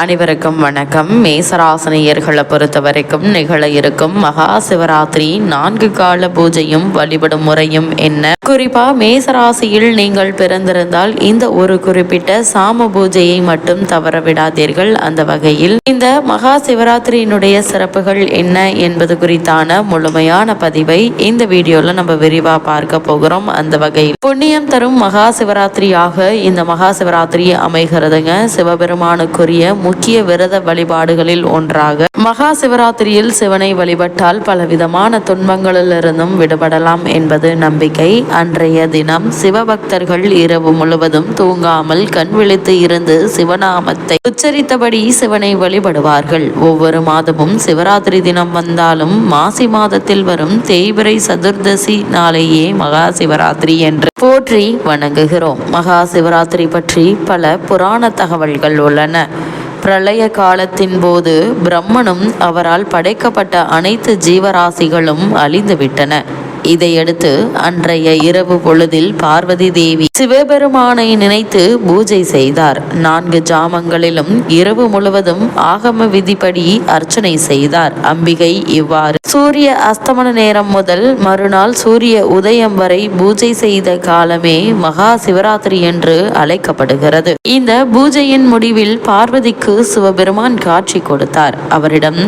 அனைவருக்கும் வணக்கம். மேசராசனியர்களை பொறுத்த வரைக்கும் நிகழ இருக்கும் மகா சிவராத்திரி நான்கு கால பூஜையும் வழிபடும் முறையும் என்ன? குறிப்பா மேசராசியில் நீங்கள் பிறந்திருந்தால் இந்த ஒரு குறிப்பிட்ட சாம பூஜையை மட்டும் தவற விடாதீர்கள். அந்த வகையில் இந்த மகா சிவராத்திரியினுடைய சிறப்புகள் என்ன என்பது குறித்தான முழுமையான பதிவை இந்த வீடியோல நம்ம விரிவா பார்க்க போகிறோம். அந்த வகையில் புண்ணியம் தரும் மகா சிவராத்திரியாக இந்த மகா சிவராத்திரி அமைகிறதுங்க. சிவபெருமானுக்குரிய முக்கிய விரத வழிபாடுகளில் ஒன்றாக மகா சிவராத்திரியில் சிவனை வழிபட்டால் பலவிதமான துன்பங்களிலிருந்தும் விடுபடலாம் என்பது நம்பிக்கை. அன்றைய தினம் சிவபக்தர்கள் இரவு முழுவதும் தூங்காமல் கண் விழித்து இருந்து சிவநாமத்தை உச்சரித்தபடி சிவனை வழிபடுவார்கள். ஒவ்வொரு மாதமும் சிவராத்திரி தினம் வந்தாலும் மாசி மாதத்தில் வரும் தேய்பிரை சதுர்தசி நாளையே மகா சிவராத்திரி என்று போற்றி வணங்குகிறோம். மகா சிவராத்திரி பற்றி பல புராண தகவல்கள் உள்ளன. பிரளய காலத்தின் போது பிரம்மனும் அவரால் படைக்கப்பட்ட அனைத்து ஜீவராசிகளும் அழிந்துவிட்டன. இதையடுத்து அன்றைய இரவு பொழுதில் பார்வதி தேவி சிவபெருமானை நினைத்து பூஜை செய்தார். நான்கு ஜாமங்களிலும் இரவு முழுவதும் ஆகம விதிப்படி அர்ச்சனை செய்தார். அம்பிகை இவ்வாறு சூரிய அஸ்தமன நேரம் முதல் மறுநாள் சூரிய உதயம் வரை பூஜை செய்த காலமே மகா சிவராத்திரி என்று அழைக்கப்படுகிறது. இந்த பூஜையின் முடிவில் பார்வதிக்கு சிவபெருமான் காட்சி கொடுத்தார். அவரிடம்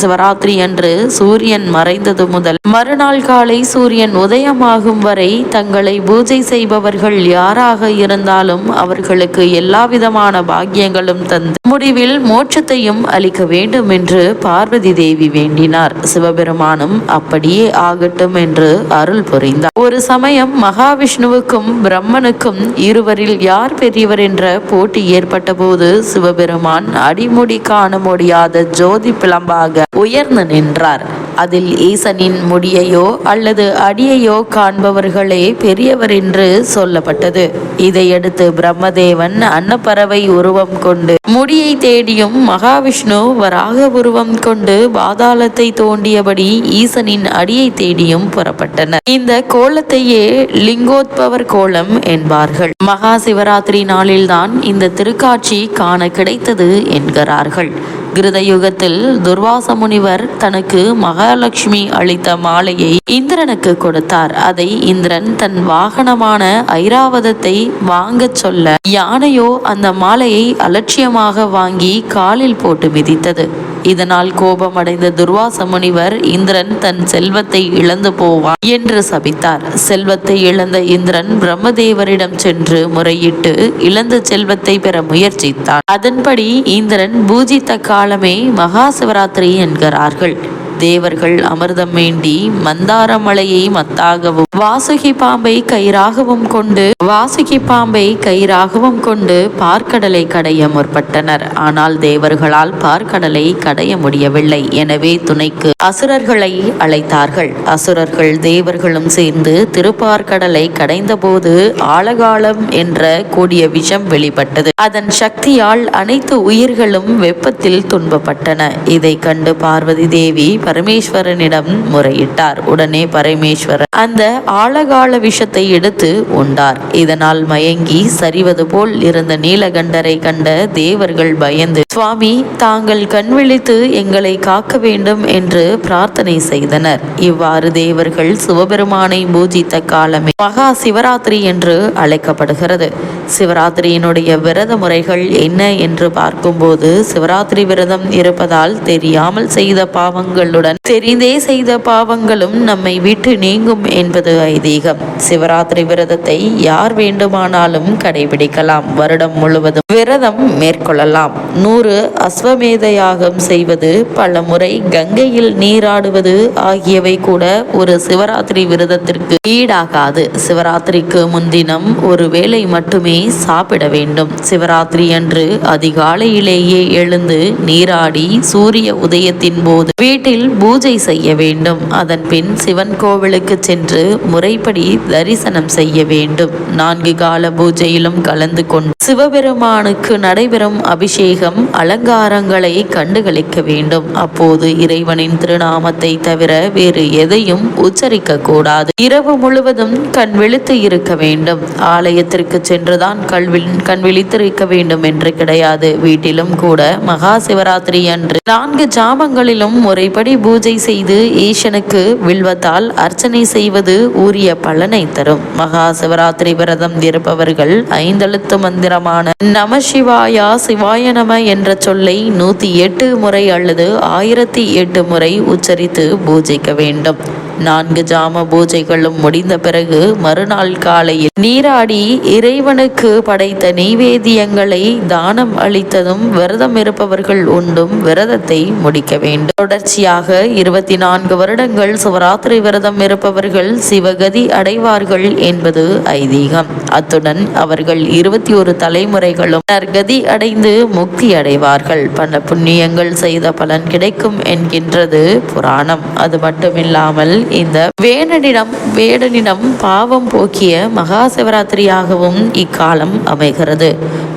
சிவராத்திரி என்று சூரியன் மறைந்தது முதல் மறுநாள் காலை சூரியன் உதயமாகும் வரை தங்களை பூஜை செய்பவர்கள் யாராக இருந்தாலும் அவர்களுக்கு எல்லாவிதமான பாக்கியங்களும் தந்து முடிவில் மோட்சத்தையும் அளிக்க வேண்டும் என்று பார்வதி தேவி வேண்டினார். சிவபெருமானும் அப்படியே ஆகட்டும் என்று அருள் புரிந்தார். ஒரு சமயம் மகாவிஷ்ணுவுக்கும் பிரம்மனுக்கும் இருவரில் யார் பெரியவர் என்ற போட்டி ஏற்பட்ட போது சிவபெருமான் அடிமுடி காண முடியாத ஜோதி பிளம்பாக உயர்ந்து நின்றார். அதில் ஈசனின் முடியையோ அல்லது அடியையோ காண்பவர்களே பெரியவர் என்று சொல்லப்பட்டது. இதையடுத்து பிரம்மதேவன் அன்னப்பறவை உருவம் கொண்டு முடியை தேடியும் மகாவிஷ்ணு வராக உருவம் கொண்டு பாதாளத்தை தோண்டியபடி ஈசனின் அடியை தேடியும் புறப்பட்டனர். இந்த கோலத்தையே லிங்கோத்பவர் கோலம் என்பார்கள். மகா சிவராத்திரி நாளில்தான் இந்த திருக்காட்சி காண கிடைத்தது என்கிறார்கள். கிருதயுகத்தில் துர்வாச முனிவர் தனக்கு மகாலட்சுமி அளித்த மாலையை இந்திரனுக்கு கொடுத்தார். அதை இந்திரன் தன் வாகனமான ஐராவதத்தை வாங்கச் சொல்ல யானையோ அந்த மாலையை அலட்சியமாக வாங்கி காலில் போட்டு மிதித்தது. இதனால் கோபமடைந்த துர்வாச முனிவர் இந்திரன் தன் செல்வத்தை இழந்து போவான் என்று சபித்தார். செல்வத்தை இழந்த இந்திரன் பிரம்மதேவரிடம் சென்று முறையிட்டு இழந்த செல்வத்தை பெற முயற்சித்தான் அதன்படி இந்திரன் பூஜித்த காலமே மகா சிவராத்திரி என்கிறார்கள். தேவர்கள் அமிர்தம் வேண்டி மந்தார மலையை மத்தாகவும் வாசுகி பாம்பை கயிறாகவும் கொண்டு வாசுகி பாம்பை கயிறாகவும் கொண்டு பார்க்கடலை கடைய முற்பட்டனர். ஆனால் தேவர்களால் பார்க்கடலை கடைய முடியவில்லை. எனவே துணைக்கு அசுரர்களை அழைத்தார்கள். அசுரர்கள் தேவர்களும் சேர்ந்து திருப்பார்கடலை கடைந்தபோது ஆழகாலம் என்ற கூடிய விஷம் வெளிப்பட்டது. அதன் சக்தியால் அனைத்து உயிர்களும் வெப்பத்தில் துன்பப்பட்டன. இதை கண்டு பார்வதி தேவி பரமேஸ்வரனிடம் முறையிட்டார். உடனே பரமேஸ்வரன் அந்த ஆழகால விஷத்தை எடுத்து உண்டார். இதனால் மயங்கி சரிவது போல் இருந்த நீலகண்டரை கண்ட தேவர்கள் பயந்து சுவாமி தாங்கள் கண் விழித்து எங்களை காக்க வேண்டும் என்று பிரார்த்தனை செய்தனர். இவ்வாறு தேவர்கள் சிவபெருமானை பூஜித்த காலமே மகா சிவராத்திரி என்று அழைக்கப்படுகிறது. சிவராத்திரியினுடைய விரத முறைகள் என்ன என்று பார்க்கும்போது சிவராத்திரி விரதம் இருப்பதால் தெரியாமல் செய்த பாவங்கள் பாவங்களுடன் தெரிந்தே செய்த பாவங்களும் நம்மை விட்டு நீங்கும் என்பது ஐதீகம். சிவராத்திரி விரதத்தை யார் வேண்டுமானாலும் கடைபிடிக்கலாம். வருடம் முழுவதும் விரதம் மேற்கொள்ளலாம். நூறு அஸ்வமேத யாகம் செய்வது பல முறை கங்கையில் நீராடுவது ஆகியவை கூட ஒரு சிவராத்திரி விரதத்திற்கு ஈடாகாது. சிவராத்திரிக்கு முன்தினம் ஒரு வேளை மட்டுமே சாப்பிட வேண்டும். சிவராத்திரி அன்று அதிகாலையிலேயே எழுந்து நீராடி சூரிய உதயத்தின் போது வீட்டில் பூஜை செய்ய வேண்டும். அதன் பின் சிவன் கோவிலுக்கு சென்று முறைப்படி தரிசனம் செய்ய வேண்டும். நான்கு கால பூஜையிலும் கலந்து கொண்டு சிவபெருமானுக்கு நடைபெறும் அபிஷேகம் அலங்காரங்களை கண்டுகளிக்க வேண்டும். அப்போது இறைவனின் திருநாமத்தை தவிர வேறு எதையும் உச்சரிக்க கூடாது. இரவு முழுவதும் கண் விழித்து இருக்க வேண்டும். ஆலயத்திற்கு சென்றுதான் கல்வி கண் விழித்திருக்க வேண்டும் என்று கிடையாது. வீட்டிலும் கூட மகா சிவராத்திரி அன்று நான்கு ஜாமங்களிலும் முறைப்படி பூஜை செய்து ஈசனுக்கு வில்வத்தால் அர்ச்சனை செய்வது உரிய பலனை தரும். மகா சிவராத்திரி விரதம் இருப்பவர்கள் ஐந்தெழுத்து மந்திரமான நம சிவாயா சிவாய நம என்ற சொல்லை நூத்தி எட்டு முறை அல்லது ஆயிரத்தி எட்டு முறை உச்சரித்து பூஜிக்க வேண்டும். நான்கு ஜாம பூஜைகளும் முடிந்த பிறகு மறுநாள் காலையில் நீராடி இறைவனுக்கு படைத்த நெய்வேதியங்களை தானம் அளித்ததும் விரதம் இருப்பவர்கள் உண்டும் விரதத்தை முடிக்க வேண்டும். தொடர்ச்சியாக இருபத்தி நான்கு வருடங்கள் சிவராத்திரி விரதம் இருப்பவர்கள் சிவகதி அடைவார்கள் என்பது ஐதீகம். அத்துடன் அவர்கள் இருபத்தி ஒரு தலைமுறைகளும் நற்கதி அடைந்து முக்தி அடைவார்கள். பல புண்ணியங்கள் செய்த பலன் கிடைக்கும் என்கின்றது புராணம். அது மட்டுமில்லாமல் இந்த வேடனிடம் வேடனிடம் பாவம் போக்கிய மகா சிவராத்திரியாகவும் இக்காலம் அமைகிறது.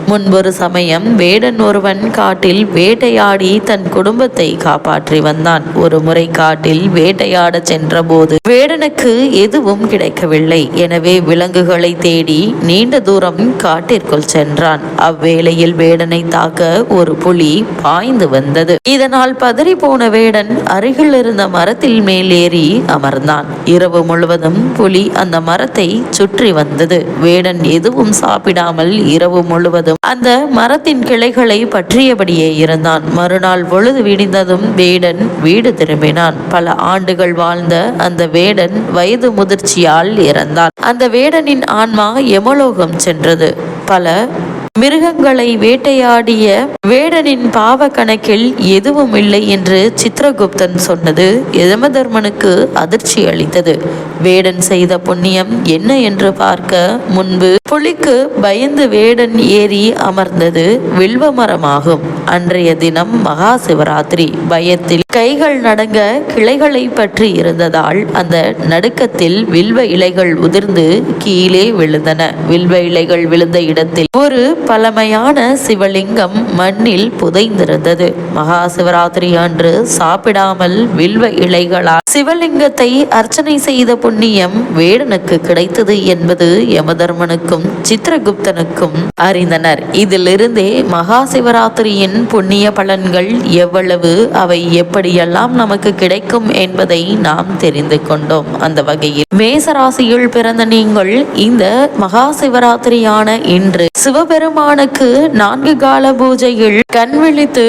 முன்பொரு சமயம் வேடன் ஒருவன் காட்டில் வேட்டையாடி தன் குடும்பத்தை காப்பாற்றி வந்தான். ஒரு முறை காட்டில் வேட்டையாட சென்றபோது வேடனுக்கு எதுவும் கிடைக்கவில்லை. எனவே விலங்குகளை தேடி நீண்ட தூரம் காட்டிற்குள் சென்றான். அவ்வேளையில் வேடனை தாக்க ஒரு புலி பாய்ந்து வந்தது. இதனால் பதறி போன வேடன் அருகில் இருந்த மரத்தில் மேலேறி அமர்ந்தான். இரவு முழுவதும் புலி அந்த மரத்தை சுற்றி வந்தது. வேடன் எதுவும் சாப்பிடாமல் இரவு முழுவதும் அந்த மரத்தின் கிளைகளை பற்றியபடியே இருந்தான். மறுநாள் பொழுது விடிந்ததும் வேடன் வீடு திரும்பினான். பல ஆண்டுகள் வாழ்ந்த அந்த வேடன் வயது முதிர்ச்சியால் இறந்தான். அந்த வேடனின் ஆன்மா எமலோகம் சென்றது. பல மிருகங்களை வேட்டையாடிய வேடனின் பாவ கணக்கில் எதுவும் இல்லை என்று சித்திரகுப்தன் சொன்னது. யமதர்மனுக்கு அதிர்ச்சி அளித்தது. வேடன் செய்த புண்ணியம் என்ன என்று பார்க்க முன்பு புலிக்கு பயந்து வேடன் ஏறி அமர்ந்தது வில்வ மரமாகும் அன்றைய தினம் மகா சிவராத்திரி பயத்தில் கைகள் நடங்க கிளைகளை பற்றி இருந்ததால் அந்த நடுக்கத்தில் வில்வ இலைகள் உதிர்ந்து கீழே விழுந்தன. வில்வ இலைகள் விழுந்த இடத்தில் ஒரு பழமையான சிவலிங்கம் மண்ணில் புதைந்திருந்தது. மகா சிவராத்திரி அன்று சாப்பிடாமல் வில்வ இலைகளால் சிவலிங்கத்தை அர்ச்சனை செய்த புண்ணியம் வேடனுக்கு கிடைத்தது என்பது யமதர்மனுக்கும் சித்திரகுப்தனுக்கும் அறிந்தனர். இதிலிருந்தே மகா சிவராத்திரியின் புண்ணிய பலன்கள் எவ்வளவு அவை எப்படியெல்லாம் நமக்கு கிடைக்கும் என்பதை நாம் தெரிந்து கொண்டோம். அந்த வகையில் மேசராசியில் பிறந்த நீங்கள் இந்த மகா சிவராத்திரியான இன்று சிவபெரும் பெருமானுக்கு நான்கு கால பூஜையில் கண் விழித்து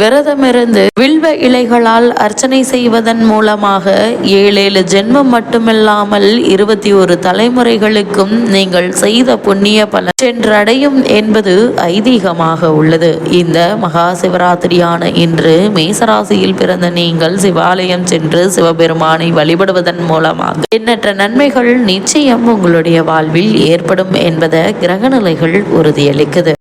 விரதமிருந்து வில்வ இலைகளால் அர்ச்சனை செய்வதன் மூலமாக ஏழேழு ஜென்மம் மட்டுமில்லாமல் இருபத்தி ஒரு தலைமுறைகளுக்கும் நீங்கள் செய்த புண்ணிய பலன் சென்றடையும் என்பது ஐதீகமாக உள்ளது. இந்த மகா சிவராத்திரியான இன்று மேசராசியில் பிறந்த நீங்கள் சிவாலயம் சென்று சிவபெருமானை வழிபடுவதன் மூலமாக எண்ணற்ற நன்மைகள் நிச்சயம் உங்களுடைய வாழ்வில் ஏற்படும் என்பதை கிரகநிலைகள் உறுதியளிக்குது.